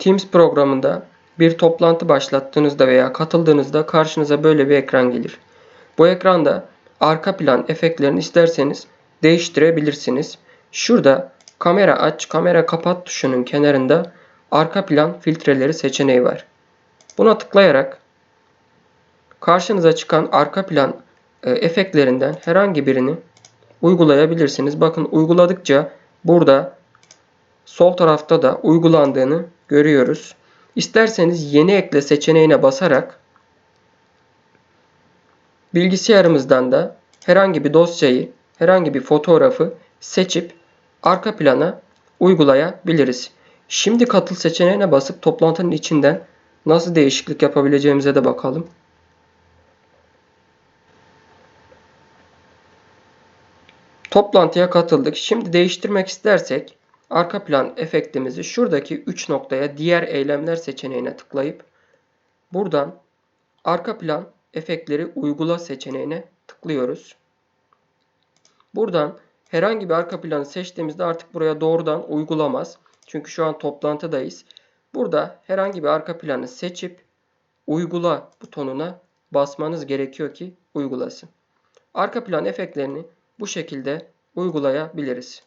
Teams programında bir toplantı başlattığınızda veya katıldığınızda karşınıza böyle bir ekran gelir. Bu ekranda arka plan efektlerini isterseniz değiştirebilirsiniz. Şurada kamera aç, kamera kapat tuşunun kenarında arka plan filtreleri seçeneği var. Buna tıklayarak karşınıza çıkan arka plan e, efektlerinden herhangi birini uygulayabilirsiniz. Bakın uyguladıkça burada sol tarafta da uygulandığını görüyoruz. İsterseniz yeni ekle seçeneğine basarak bilgisayarımızdan da herhangi bir dosyayı, herhangi bir fotoğrafı seçip arka plana uygulayabiliriz. Şimdi katıl seçeneğine basıp toplantının içinden nasıl değişiklik yapabileceğimize de bakalım. Toplantıya katıldık. Şimdi değiştirmek istersek arka plan efektimizi şuradaki 3 noktaya diğer eylemler seçeneğine tıklayıp buradan arka plan efektleri uygula seçeneğine tıklıyoruz. Buradan herhangi bir arka planı seçtiğimizde artık buraya doğrudan uygulamaz. Çünkü şu an toplantıdayız. Burada herhangi bir arka planı seçip uygula butonuna basmanız gerekiyor ki uygulasın. Arka plan efektlerini bu şekilde uygulayabiliriz.